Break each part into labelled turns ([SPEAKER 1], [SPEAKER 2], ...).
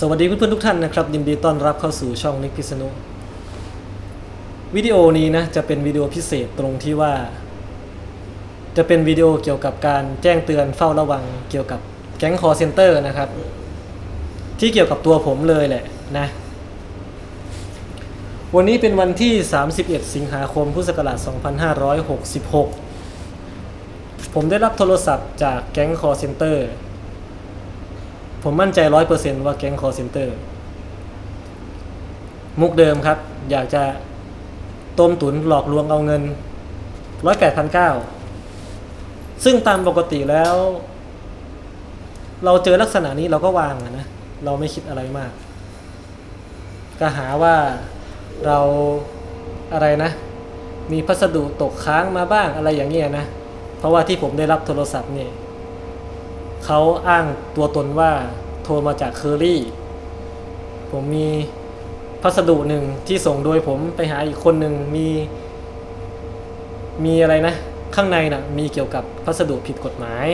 [SPEAKER 1] สวัสดีเพื่อนๆทุกท่านนะครับยินดีต้อนรับเข้าสู่ช่องนิกพิษณุวิดีโอนี้นะจะเป็นวิดีโอพิเศษตรงที่ว่า จะเป็นวิดีโอเกี่ยวกับการแจ้งเตือนเฝ้าระวังเกี่ยวกับแก๊งคอร์เซนเตอร์นะครับ ที่เกี่ยวกับตัวผมเลยแหละนะ วันนี้เป็นวันที่ 31 สิงหาคมพุทธศักราช 2566 ผมได้รับโทรศัพท์จากแก๊งคอร์เซนเตอร์ ผมมั่นใจร้อยเปอร์เซนว่าแก๊งคอร์เซนเตอร์ มุกเดิมครับ อยากจะต้มตุนหลอกลวงเอาเงินร้อยแปดพันเก้าซึ่งตามปกติแล้ว เราเจอลักษณะนี้เราก็วางนะ เราไม่คิดอะไรมาก ก็หาว่าเราอะไรนะ มีพัสดุตกค้างมาบ้างอะไรอย่างเงี้ยนะ เพราะว่าที่ผมได้รับโทรศัพท์เนี่ย เขาอ้างตัวตนว่าโทรมาจากเคอรี่ ผมมีพัสดุหนึ่งที่ส่งโดยผมไปหาอีกคนหนึ่งมี มีอะไรนะ ข้างในนะ่ะมีเกี่ยวกับพัสดุผิดกฎหมาย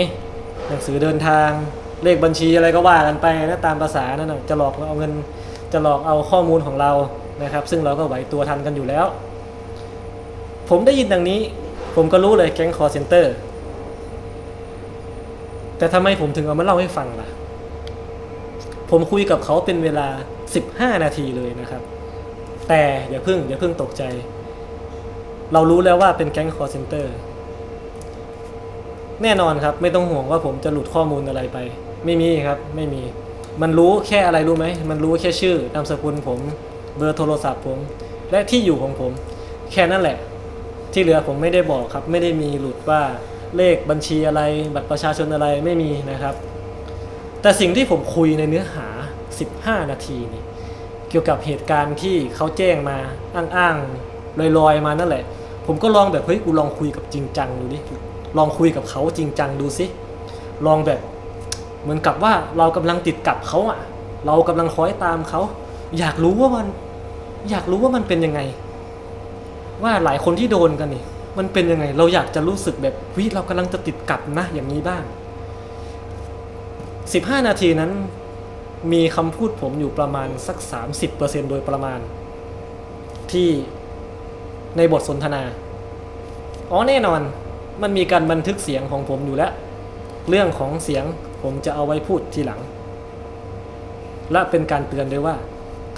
[SPEAKER 1] หนังสือเดินทางเลขบัญชีอะไรก็ว่ากันไปนะตามภาษานั่นนะจะหลอกเราเอาเงินจะหลอกเอาข้อมูลของเรานะครับ ซึ่งเราก็ไหวตัวทันกันอยู่แล้ว ผมได้ยินดังนี้ ผมก็รู้เลยแก๊งคอร์เซนเตอร์ แต่ทำไมผมถึงเอามาเล่าให้ฟังล่ะ ผมคุยกับเขาเป็นเวลา 15 นาทีเลยนะครับ แต่อย่าเพิ่งอย่าเพิ่งตกใจ เรารู้แล้วว่าเป็นแก๊งคอร์เซนเตอร์ แน่นอนครับ ไม่ต้องห่วงว่าผมจะหลุดข้อมูลอะไรไป ไม่มีครับ ไม่มี มันรู้แค่อะไรรู้ไหม มันรู้แค่ชื่อนามสกุลผม เบอร์โทรศัพท์ผม และที่อยู่ของผม แค่นั้นแหละ ที่เหลือผมไม่ได้บอกครับ ไม่ได้มีหลุดว่า เลขบัญชีอะไรบัตรประชาชนอะไรไม่มีนะครับ แต่สิ่งที่ผมคุยในเนื้อหา 15 นาทีนี่เกี่ยวกับเหตุการณ์ที่เขาแจ้งมาอ้างๆลอยๆมานั่นแหละ ผมก็ลองแบบเฮ้ยกูลองคุยกับจริงจังดูดิลองคุยกับเขาจริงจังดูสิลองแบบเหมือนกับว่าเรากำลังติดกับเขาอะเรากำลังคอยตามเขา อยากรู้ว่ามัน อยากรู้ว่ามันเป็นยังไง ว่าหลายคนที่โดนกันนี่ มันเป็นยังไง เราอยากจะรู้สึกแบบวิเรากำลังจะติดกับนะอย่างนี้บ้าง 15 นาทีนั้น มีคำพูดผมอยู่ประมาณสัก 30%โดยประมาณ ที่ในบทสนทนา อ๋อแน่นอนมันมีการบันทึกเสียงของผมอยู่แล้ว เรื่องของเสียงผมจะเอาไว้พูดทีหลัง และเป็นการเตือนด้วยว่า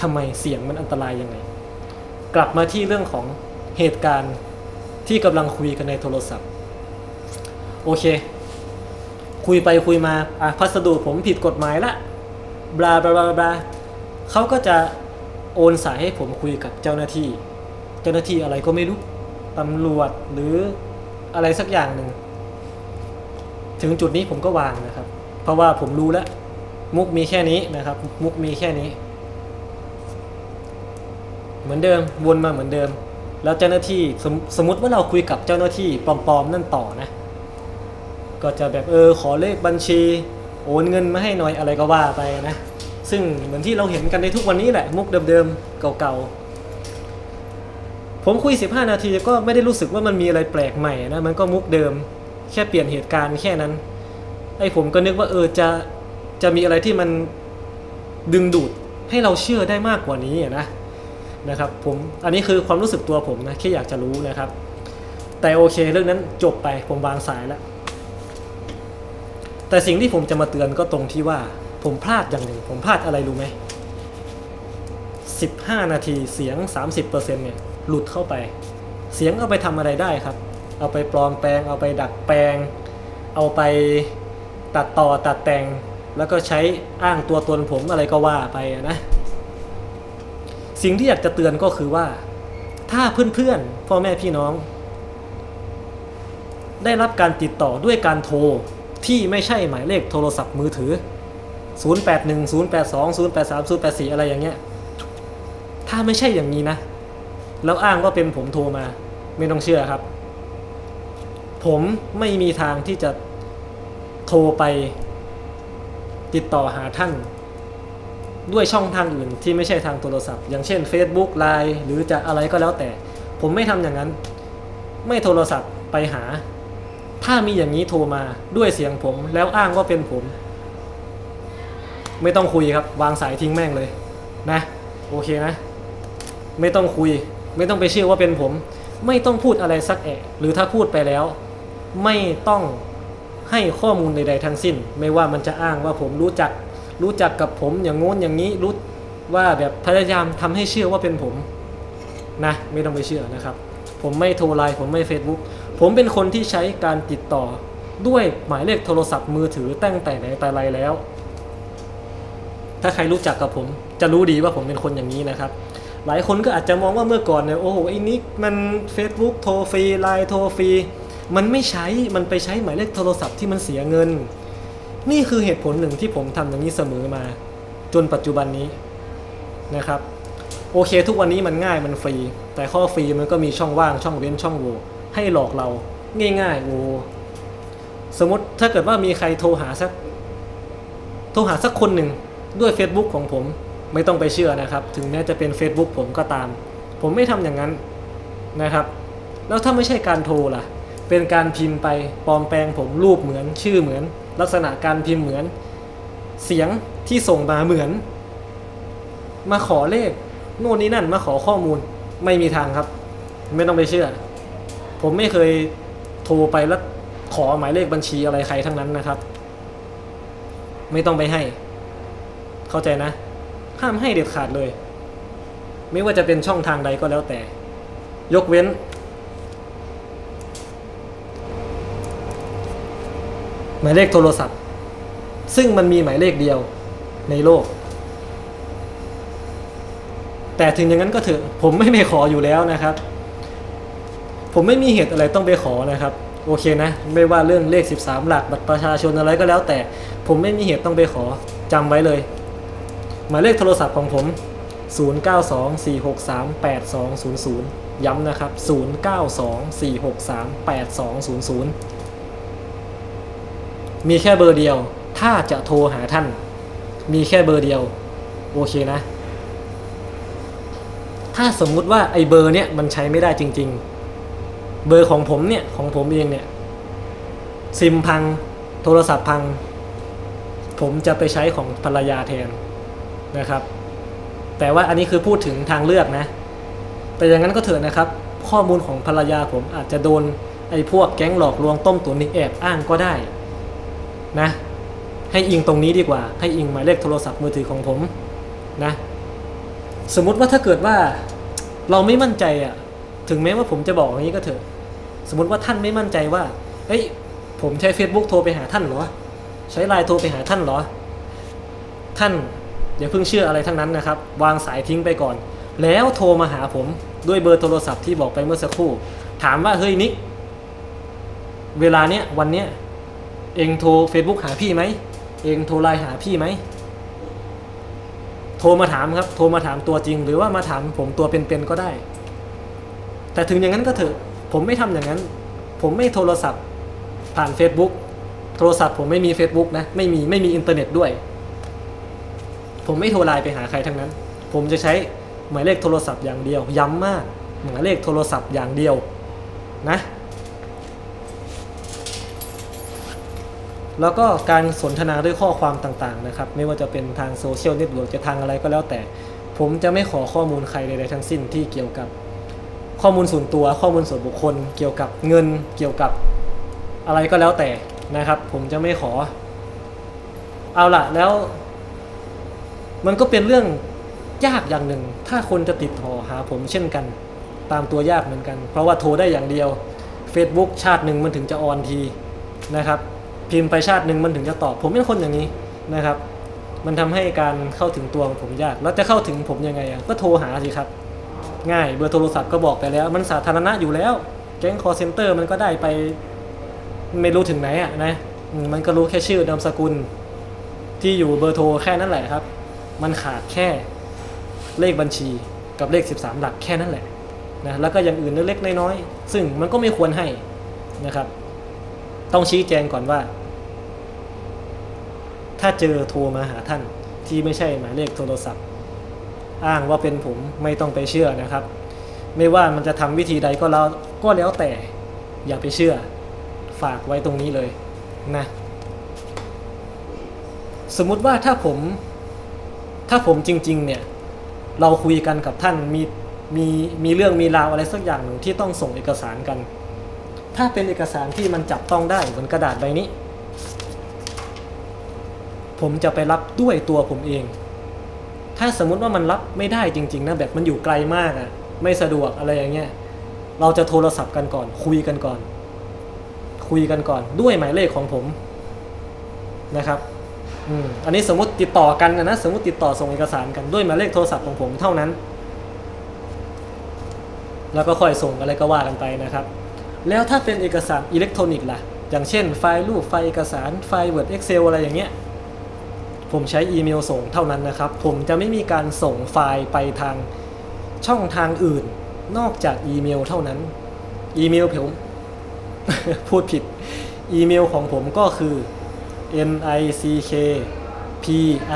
[SPEAKER 1] ทำไมเสียงมันอันตรายยังไง กลับมาที่เรื่องของเหตุการณ์ ที่กำลังคุยกันในโทรศัพท์ โอเค คุยไปคุยมาอะพัสดุผมผิดกฎหมายละบลาบลาบลาบลาเขาก็จะโอนสายให้ผมคุยกับเจ้าหน้าที่ เจ้าหน้าที่อะไรก็ไม่รู้ตำรวจหรืออะไรสักอย่างหนึ่ง ถึงจุดนี้ผมก็วางนะครับ เพราะว่าผมรู้แล้ว มุกมีแค่นี้นะครับ มุกมีแค่นี้ เหมือนเดิมวนมาเหมือนเดิม แล้วเจ้าหน้าที่สมสมมติว่าเราคุยกับเจ้าหน้าที่ปลอมๆนั่นต่อนะ ก็จะแบบเออขอเลขบัญชี โอนเงินมาให้หน่อยอะไรก็ว่าไปนะ ซึ่งเหมือนที่เราเห็นกันในทุกวันนี้แหละ มุกเดิมๆเก่าๆ ผมคุย 15 นาทีก็ไม่ได้รู้สึกว่ามันมีอะไรแปลกใหม่นะ มันก็มุกเดิม แค่เปลี่ยนเหตุการณ์แค่นั้น ไอ้ผมก็นึกว่าเออจะจะมีอะไรที่มันดึงดูดให้เราเชื่อได้มากกว่านี้นะ นะครับผมอันนี้คือความรู้สึกตัวผมนะแค่อยากจะรู้นะครับ แต่โอเคเรื่องนั้นจบไปผมวางสายแล้ว แต่สิ่งที่ผมจะมาเตือนก็ตรงที่ว่า ผมพลาดอย่างหนึ่ง ผมพลาดอะไรรู้ไหม15 นาทีเสียง 30%เนี่ยหลุดเข้าไป เสียงเอาไปทำอะไรได้ครับ เอาไปปลอมแปลง เอาไปดัดแปลง เอาไปตัดต่อตัดแต่ง แล้วก็ใช้อ้างตัวตนผมอะไรก็ว่าไปนะ สิ่งที่อยากจะเตือนก็คือว่า ถ้าเพื่อนๆพ่อแม่พี่น้อง ได้รับการติดต่อด้วยการโทรที่ไม่ใช่หมายเลขโทรศัพท์มือถือ 081 082 083 084 อะไรอย่างเงี้ย ถ้าไม่ใช่อย่างนี้นะ แล้วอ้างว่าเป็นผมโทรมา ไม่ต้องเชื่อครับ ผมไม่มีทางที่จะโทรไปติดต่อหาท่าน ด้วยช่องทางอื่นที่ไม่ใช่ทางโทรศัพท์ อย่างเช่น Facebook Line หรือจะอะไรก็แล้วแต่ ผมไม่ทำอย่างนั้น ไม่โทรศัพท์ไปหา ถ้ามีอย่างนี้โทรมาด้วยเสียงผม แล้วอ้างว่าเป็นผม ไม่ต้องคุยครับ วางสายทิ้งแม่งเลย นะ โอเคนะ ไม่ต้องคุย ไม่ต้องไปเชื่อว่าเป็นผม ไม่ต้องพูดอะไรสักแอะ หรือถ้าพูดไปแล้ว ไม่ต้องให้ข้อมูลใดๆทั้งสิ้น ไม่ว่ามันจะอ้างว่าผมรู้จัก รู้จักกับผมอย่างงู้นอย่างนี้รู้ว่าแบบพยายามทำให้เชื่อว่าเป็นผมนะไม่ต้องไปเชื่อนะครับ ผมไม่โทรไลน์ผมไม่ Facebook ผมเป็นคนที่ใช้การติดต่อด้วยหมายเลขโทรศัพท์มือถือตั้งแต่ไหนแต่ไรแล้ว ถ้าใครรู้จักกับผม จะรู้ดีว่าผมเป็นคนอย่างนี้นะครับ หลายคนก็อาจจะมองว่าเมื่อก่อนเนี่ยโอ้โหไอ้นิกมัน Facebook โทรฟรีไลน์โทรฟรีมันไม่ใช้มันไปใช้หมายเลขโทรศัพท์ที่มันเสียเงิน นี่คือเหตุผลหนึ่งที่ผมทำอย่างนี้เสมอมา จนปัจจุบันนี้นะครับ โอเค ทุกวันนี้มันง่ายมันฟรี แต่ข้อฟรีมันก็มีช่องว่างช่องเว้นช่องโหว่ให้หลอกเราง่ายๆโอ้สมมติถ้าเกิดว่ามีใครโทรหาสัก โทรหาสักคนหนึ่งด้วย Facebook ของผมไม่ต้องไปเชื่อนะครับ ถึงแม้จะเป็น Facebook ผมก็ตาม ผมไม่ทำอย่างนั้นนะครับ แล้วถ้าไม่ใช่การโทรล่ะ เป็นการพิมพ์ไปปลอมแปลงผมรูปเหมือนชื่อเหมือน ลักษณะการพิมพ์เหมือน เสียงที่ส่งมาเหมือน มาขอเลขโน่นนี่นั่นมาขอข้อมูลไม่มีทางครับ ไม่ต้องไปเชื่อ ผมไม่เคยโทรไปแล้วขอหมายเลขบัญชีอะไรใครทั้งนั้นนะครับ ไม่ต้องไปให้ เข้าใจนะ ห้ามให้เด็ดขาดเลย ไม่ว่าจะเป็นช่องทางใดก็แล้วแต่ ยกเว้น หมายเลขโทรศัพท์ ซึ่งมันมีหมายเลขเดียวในโลก แต่ถึงอย่างนั้นก็เถอะผมไม่ไปขออยู่แล้วนะครับ ผมไม่มีเหตุอะไรต้องไปขอนะครับ โอเคนะ ไม่ว่าเรื่องเลข 13 หลักบัตรประชาชนอะไรก็แล้ว แต่ผมไม่มีเหตุต้องไปขอจำไว้เลย หมายเลขโทรศัพท์ของผม 0924638200 ย้ำนะครับ 0924638200 มีแค่เบอร์เดียว ถ้าจะโทรหาท่าน มีแค่เบอร์เดียว โอเคนะ ถ้าสมมุติว่าไอ้เบอร์เนี่ยมันใช้ไม่ได้จริง ๆ เบอร์ของผมเนี่ยของผมเองเนี่ยซิมพังโทรศัพท์พัง ผมจะไปใช้ของภรรยาแทนนะครับ แต่ว่าอันนี้คือพูดถึงทางเลือกนะ แต่อย่างนั้นก็เถอะนะครับ ข้อมูลของภรรยาผมอาจจะโดนไอ้พวกแก๊งหลอกลวงต้มตุ๋นนี่แอบอ้างก็ได้ นะ ให้อิงตรงนี้ดีกว่า ให้อิงหมายเลขโทรศัพท์มือถือของผมนะ สมมุติว่าถ้าเกิดว่าเราไม่มั่นใจอะถึงแม้ว่าผมจะบอกอย่างนี้ก็เถอะ สมมติว่าท่านไม่มั่นใจว่าเฮ้ยผมใช้ Facebook โทรไปหาท่านเหรอ ใช้ไลน์โทรไปหาท่านเหรอ ท่านอย่าเพิ่งเชื่ออะไรทั้งนั้นนะครับ วางสายทิ้งไปก่อน แล้วโทรมาหาผมด้วยเบอร์โทรศัพท์ที่บอกไปเมื่อสักครู่ ถามว่าเฮ้ยนิก เวลาเนี้ยวันเนี้ย เองโทร Facebook หาพี่ไหม เองโทรไลน์หาพี่ไหม โทรมาถามครับ โทรมาถามตัวจริง หรือว่ามาถามผมตัวเป็นๆก็ได้ แต่ถึงอย่างนั้นก็เถอะ ผมไม่ทำอย่างนั้น ผมไม่โทรศัพท์ผ่าน Facebook โทรศัพท์ผมไม่มี Facebook นะ ไม่มีไม่มีอินเทอร์เน็ตด้วย ผมไม่โทรไลน์ไปหาใครทั้งนั้น ผมจะใช้หมายเลขโทรศัพท์อย่างเดียว ย้ำมากหมายเลขโทรศัพท์อย่างเดียวนะ แล้วก็การสนทนาด้วยข้อความต่างๆนะครับ ไม่ว่าจะเป็นทางโซเชียลเน็ตเวิร์กจะทางอะไรก็แล้วแต่ ผมจะไม่ขอข้อมูลใครใดๆทั้งสิ้นที่เกี่ยวกับข้อมูลส่วนตัว ข้อมูลส่วนบุคคล เกี่ยวกับเงิน เกี่ยวกับอะไรก็แล้วแต่นะครับ ผมจะไม่ขอ เอาละแล้ว มันก็เป็นเรื่องยากอย่างหนึ่ง ถ้าคนจะติดต่อหาผมเช่นกัน ตามตัวยากเหมือนกัน เพราะว่าโทรได้อย่างเดียว Facebook ชาติหนึ่งมันถึงจะออนทีนะครับ พิมพ์ไปชาติหนึ่งมันถึงจะตอบ ผมเป็นคนอย่างนี้นะครับ มันทำให้การเข้าถึงตัวของผมยาก แล้วจะเข้าถึงผมยังไงอะก็โทรหาสิครับ ง่ายเบอร์โทรศัพท์ก็บอกไปแล้ว มันสาธารณะอยู่แล้ว แก๊งคอร์เซนเตอร์มันก็ได้ไปไม่รู้ถึงไหนอะนะมมันก็รู้แค่ชื่อนามสกุล ที่อยู่เบอร์โทรแค่นั้นแหละครับ มันขาดแค่เลขบัญชีกับเลข 13 หลักแค่นั้นแหละนะแล้วก็อย่างอื่นเล็กๆน้อยๆซึ่งมันก็ไม่ควรให้นะครับ ต้องชี้แจงก่อนว่า ถ้าเจอโทรมาหาท่านที่ไม่ใช่หมายเลขโทรศัพท์ อ้างว่าเป็นผมไม่ต้องไปเชื่อนะครับ ไม่ว่ามันจะทำวิธีใดก็แล้วก็แล้วแต่ อย่าไปเชื่อ ฝากไว้ตรงนี้เลยนะ สมมุติว่าถ้าผม ถ้าผมจริง ๆ เนี่ย เราคุยกันกับท่านมีมีมีเรื่องมีราวอะไรสักอย่างหนึ่งที่ต้องส่งเอกสารกัน ถ้าเป็นเอกสารที่มันจับต้องได้เหมือนกระดาษใบนี้ ผมจะไปรับด้วยตัวผมเอง ถ้าสมมุติว่ามันรับไม่ได้จริง ๆ นะแบบมันอยู่ไกลมากอะ่ะ ไม่สะดวกอะไรอย่างเงี้ยเราจะโทรศัพท์กันก่อน คุยกันก่อน คุยกันก่อนด้วยหมายเลขของผมนะครับอืมอันนี้สมมติติดต่อกันนะนะสมมติติดต่อส่งเอกสารกันด้วยหมายเลขโทรศัพท์ของผมเท่านั้น แล้วก็ค่อยส่งอะไรก็ว่ากันไปนะครับ แล้วถ้าเป็นเอกสารอิเล็กทรอนิกส์ล่ะ อย่างเช่นไฟล์รูปไฟล์เอกสารไฟล์ Word Excel อะไรอย่างเงี้ย ผมใช้อีเมลส่งเท่านั้นนะครับ ผมจะไม่มีการส่งไฟล์ไปทางช่องทางอื่น นอกจากอีเมลเท่านั้น อีเมลผมพูดผิด อีเมลของผมก็คือ n i c k p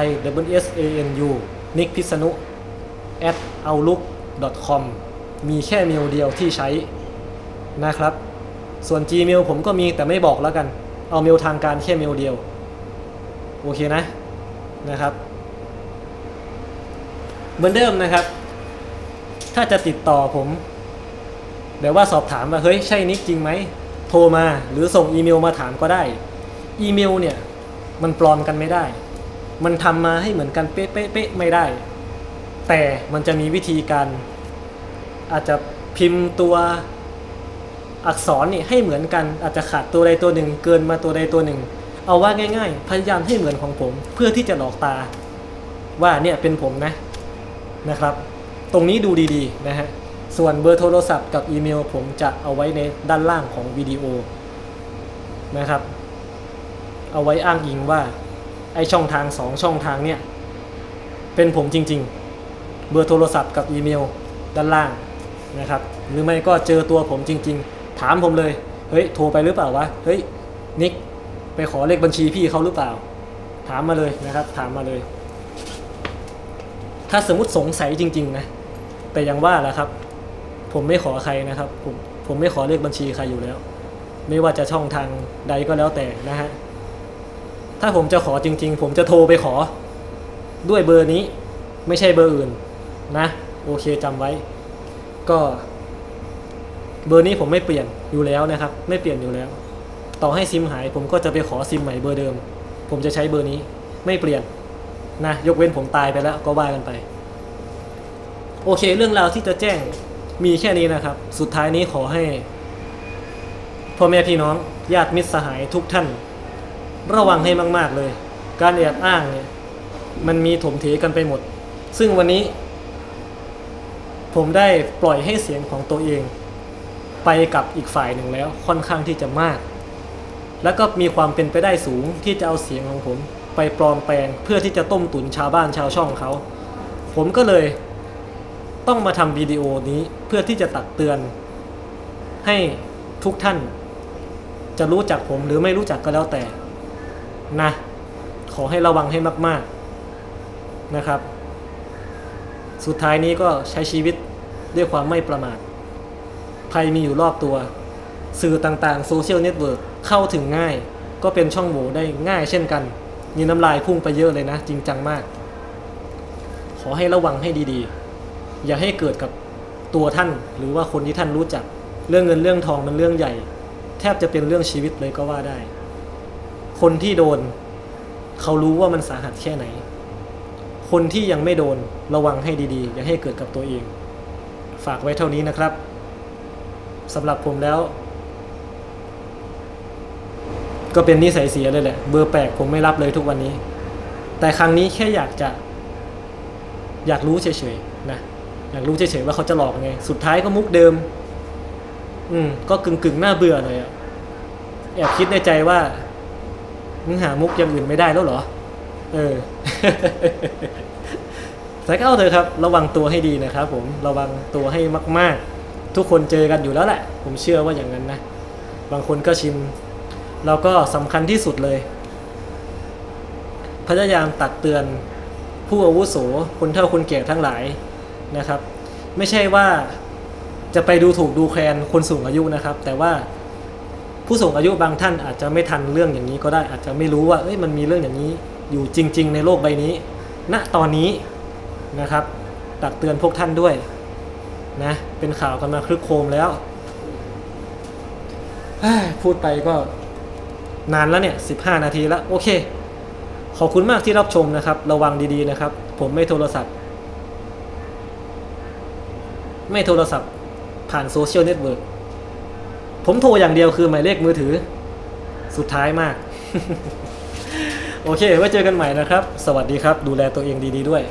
[SPEAKER 1] i w s a n u นิกพิษณุ at outlook com มีแค่เมลเดียวที่ใช้ นะครับ ส่วน Gmail ผมก็มีแต่ไม่บอกแล้วกัน เอาเมลทางการแค่เมลเดียว โอเคนะนะครับ เหมือนเดิมนะครับ ถ้าจะติดต่อผมแบบว่าสอบถามว่าเฮ้ยใช่นิกจริงไหม โทรมาหรือส่งอีเมลมาถามก็ได้ อีเมลเนี่ยมันปลอมกันไม่ได้ มันทำมาให้เหมือนกันเป๊ะเป๊ะเป๊ะไม่ได้ แต่มันจะมีวิธีการอาจจะพิมพ์ตัว อักษรนี่ให้เหมือนกันอาจจะขาดตัวใดตัวหนึ่ง เกินมาตัวใดตัวหนึ่ง เอาว่าง่าย ๆ พยายามให้เหมือนของผม เพื่อที่จะหลอกตา ว่าเนี่ยเป็นผมนะนะครับ ตรงนี้ดูดีๆนะฮะส่วนเบอร์โทรศัพท์กับอีเมลผมจะเอาไว้ในด้านล่างของวิดีโอนะครับ เอาไว้อ้างอิงว่าไอช่องทางสองช่องทางเนี่ยเป็นผมจริง ๆ เบอร์โทรศัพท์กับอีเมลด้านล่างนะครับ หรือไม่ก็เจอตัวผมจริง ๆ ถามผมเลย เฮ้ย โทรไปหรือเปล่าวะ เฮ้ย นิก ไปขอเลขบัญชีพี่เขาหรือเปล่า ถามมาเลยนะครับ ถามมาเลย ถ้าสมมติสงสัยจริง ๆ นะ แต่อยังว่าแหละครับ ผมไม่ขอใครนะครับ ผมผมไม่ขอเลขบัญชีใครอยู่แล้ว ไม่ว่าจะช่องทางใดก็แล้วแต่นะฮะ ถ้าผมจะขอจริง ๆ ผมจะโทรไปขอ ด้วยเบอร์นี้ ไม่ใช่เบอร์อื่น นะ โอเคจำไว้ ก็ เบอร์นี้ผมไม่เปลี่ยนอยู่แล้วนะครับ ไม่เปลี่ยนอยู่แล้ว ต่อให้ซิมหายผมก็จะไปขอซิมใหม่เบอร์เดิม ผมจะใช้เบอร์นี้ไม่เปลี่ยนนะยกเว้นผมตายไปแล้วก็ว่ากันไป โอเค เรื่องราวที่จะแจ้งมีแค่นี้นะครับ สุดท้ายนี้ขอให้พ่อแม่พี่น้องญาติมิตรสหายทุกท่าน ระวังให้มาก ๆเลย การแอบอ้างเนี่ยมันมีถมเถกันไปหมด ซึ่งวันนี้ ผมได้ปล่อยให้เสียงของตัวเอง ไปกับอีกฝ่ายหนึ่งแล้วค่อนข้างที่จะมาก แล้วก็มีความเป็นไปได้สูงที่จะเอาเสียงของผม ไปปลอมแปลงเพื่อที่จะต้มตุ๋นชาวบ้านชาวช่องเขา ผมก็เลยต้องมาทำวิดีโอนี้เพื่อที่จะตักเตือน ให้ทุกท่าน จะรู้จักผมหรือไม่รู้จักก็แล้วแต่นะ ขอให้ระวังให้มาก ๆนะครับ สุดท้ายนี้ก็ใช้ชีวิตด้วยความไม่ประมาท ภัยมีอยู่รอบตัว สื่อต่างๆโซเชียลเน็ตเวิร์กเข้าถึงง่าย ก็เป็นช่องโหว่ได้ง่ายเช่นกันมีน้ำลายพุ่งไปเยอะเลยนะ จริงจังมาก ขอให้ระวังให้ดีๆ อย่าให้เกิดกับตัวท่าน หรือว่าคนที่ท่านรู้จัก เรื่องเงินเรื่องทองมันเรื่องใหญ่ แทบจะเป็นเรื่องชีวิตเลยก็ว่าได้ คนที่โดน เขารู้ว่ามันสาหัสแค่ไหน คนที่ยังไม่โดนระวังให้ดีๆ อย่าให้เกิดกับตัวเอง ฝากไว้เท่านี้นะครับ สำหรับผมแล้ว ก็เป็นนิสัยเสียเลยแหละ เบอร์แปลกผมไม่รับเลยทุกวันนี้ แต่ครั้งนี้แค่อยากจะ อยากรู้เฉยๆนะอยากรู้เฉยๆว่าเขาจะหลอกไง สุดท้ายก็มุกเดิม อืม ก็กึ่งกึ่งๆน่าเบื่อหน่อยอะแอบคิดในใจว่ามึงหามุกอย่างอื่นไม่ได้แล้วเหรอ เออแต่ก็เอาเถอะครับ ระวังตัวให้ดีนะครับผม ระวังตัวให้มาก ๆ ทุกคนเจอกันอยู่แล้วแหละ ผมเชื่อว่าอย่างนั้นนะ บางคนก็ชินแล้วก็สำคัญที่สุดเลย พยายามตักเตือนผู้อาวุโสคนเฒ่าคนแก่ทั้งหลายนะครับ ไม่ใช่ว่าจะไปดูถูกดูแคลนคนสูงอายุนะครับ แต่ว่าผู้สูงอายุบางท่านอาจจะไม่ทันเรื่องอย่างนี้ก็ได้ อาจจะไม่รู้ว่าเอ้ยมันมีเรื่องอย่างนี้อยู่จริง ๆ ในโลกใบนี้ ณตอนนี้นะครับ ตักเตือนพวกท่านด้วย นะเป็นข่าวกันมาคลึกโครมแล้วพูดไปก็นานแล้วเนี่ย 15 นาทีแล้ว โอเค ขอบคุณมากที่รับชมนะครับ ระวังดีๆนะครับ ผมไม่โทรศัพท์ ไม่โทรศัพท์ ผ่านโซเชียลเน็ตเวิร์กผมโทรอย่างเดียวคือหมายเลขมือถือ สุดท้ายมาก โอเค ไว้เจอกันใหม่นะครับ สวัสดีครับ ดูแลตัวเองดี ๆด้วย